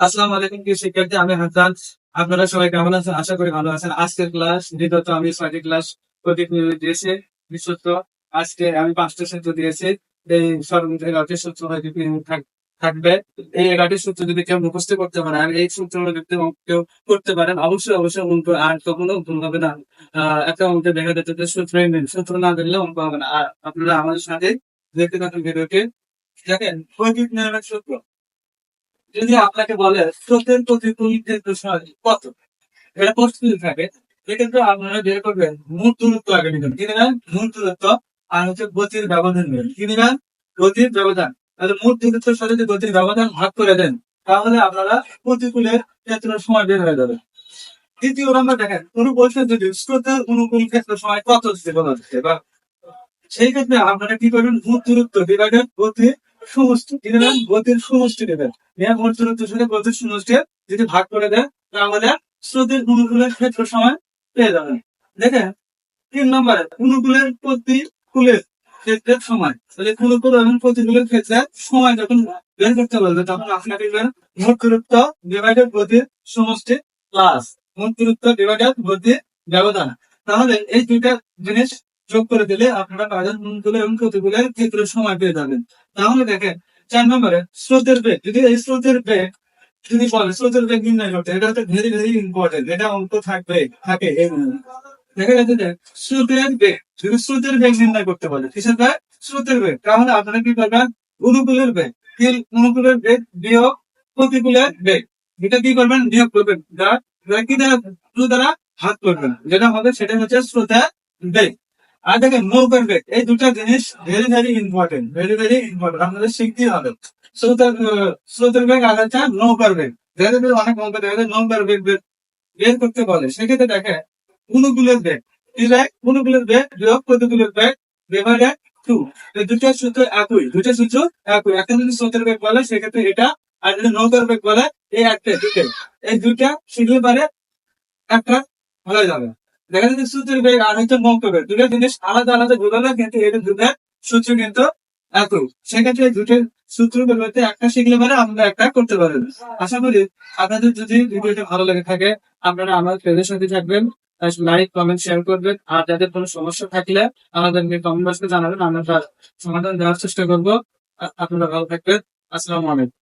আসসালামু আলাইকুম কি শিক্ষার্থী, আমি হাসান। আপনারা সবাই কেমন আছেন? আশা করি ভালো আছেন। আজকের ক্লাস, দ্বিতীয়ত আমি ছয়টি ক্লাস নিয়োগ দিয়েছি আজকে আমি পাঁচটা সূত্র দিয়েছি। এই সর্বমোট এগারোটি সূত্র হয়তো থাকবে। এই এগারোটি সূত্র যদি কেউ মুখস্থ করতে পারে, আর এই সূত্রগুলো যদি কেউ করতে পারেন অবশ্যই অবশ্যই অঙ্ক আর কখনো ভুল হবে না। একটা অঙ্কে দেখা যাচ্ছে যে সূত্রই নেই সূত্র না দিলে অঙ্ক হবে না। আর আপনারা আমাদের সাথে দেখতে থাকুন ভিডিওটি। দেখেন সূত্র। যদি আপনাকে বলে স্রোতের প্রতিকূল ক্ষেত্র সহায়ক কত? এটা প্রস্তুতি থাকে। সেক্ষেত্রে আপনারা বের করবেন মূল দূরত্ব আগে নেবেন কি নেবেন মূল দূরত্ব আর হচ্ছে গতির ব্যবধান নেবেন। কি নেবেন গতির ব্যবধান। তাহলে মূল দূরত্বের সাথে যদি গতির ব্যবধান ভাগ করে দেন, তাহলে আপনারা প্রতিকূলের ক্ষেত্র সময় বের হয়ে যাবে। দ্বিতীয় নম্বর দেখেন, কোন বলছেন যদি স্রোতের অনুকূল ক্ষেত্র সময় কত দিতে বলা হচ্ছে বা সেই ক্ষেত্রে আপনারা কি করবেন? মূল দূরত্ব ডিভাইডেড গতির সমষ্টি গতির সমষ্টি সাথে গতির সমষ্টি যদি ভাগ করে তাহলে স্রোতের অনুকূলের ক্ষেত্র সময় পেয়ে যাবেন। দেখেন, তিন নম্বরে, অনুকূলের ক্ষেত্রের সময়। তাহলে অনুকূল এবং প্রতিকূলের ক্ষেত্রে সময় যখন বের করতে বলবে তখন আপনাকে মোট দূরত্ব ডিভাইডেড গতির সমষ্টি প্লাস মোট ডিভাইডেড গতির ব্যবধান। তাহলে এই দুইটা জিনিস যোগ করে দিলে আপনারা পাবেন অনুকূল এবং প্রতিকূলের ক্ষেত্রের সময় পেয়ে যাবেন। তাহলে দেখেন, চার নম্বরে স্রোতের বেগ। যদি এই স্রোতের বেগ, যদি বলে স্রোতের বেগ নির্ণয় করতে, এটা হচ্ছে ভেরি ভেরি ইম্পর্টেন্ট এটা অঙ্ক থাকবে, থাকে দেখা যাচ্ছে যে স্রোতের বেগ, যদি স্রোতের বেগ নির্ণয় করতে বলে, কিসের বেগ? স্রোতের বেগ। তাহলে আপনারা কি করবেন? অনুকূলের বেগ। কি অনুকূলের বেগ? বিয়োগ প্রতিকূলের বেগ। এটা কি করবেন? বিয়োগ করবেন। যা কি দ্বারা দ্বারা হাত করবেন। যেটা হবে সেটা হচ্ছে স্রোতের বেগ। আর দেখেন নৌকার বেগ এই দুটা জিনিস very very important very very important আপনাদের শিখতেই হবে। স্রোতের স্রোতের বেগ আর হচ্ছে নৌকার বেগ দেখা অনেক অঙ্ক দেখা যায় নৌকার বেগ বের বের করতে বলে, সেক্ষেত্রে দেখে অনুকূলের বেগ কি বেগ অনুকূলের বেগ বিয়োগ প্রতিকূলের বেগ ডিভাইডেড টু দুটো সূত্র একই, দুটো সূত্র একই। এখন যদি স্রোতের বেগ বলে, সেক্ষেত্রে এটা, আর যদি নৌকার বেগ বলে, এই একটা দুটো এই দুইটা শিখলে পারে একটা, হয়ে যাবে। দেখা যাচ্ছে সূত্রের বেগ আর হচ্ছে নৌকা বেগ। দুটো জিনিস আলাদা আলাদা বোঝালে কিন্তু এই দুটো সূত্র কিন্তু একই। সেক্ষেত্রে দুটো সূত্র বেরোতে একটা শিখলে পারে আমরা একটা করতে পারবেন আশা করি আপনাদের যদি ভিডিওটা ভালো লেগে থাকে, আপনারা আমার পেজের সাথে থাকবেন লাইক, কমেন্ট, শেয়ার করবেন। আর যাদের কোনো সমস্যা থাকলে আমাদেরকে কমেন্ট বক্সে জানাবেন, আমরা সমাধান দেওয়ার চেষ্টা করব। আপনারা ভালো থাকবেন। আসসালামু আলাইকুম।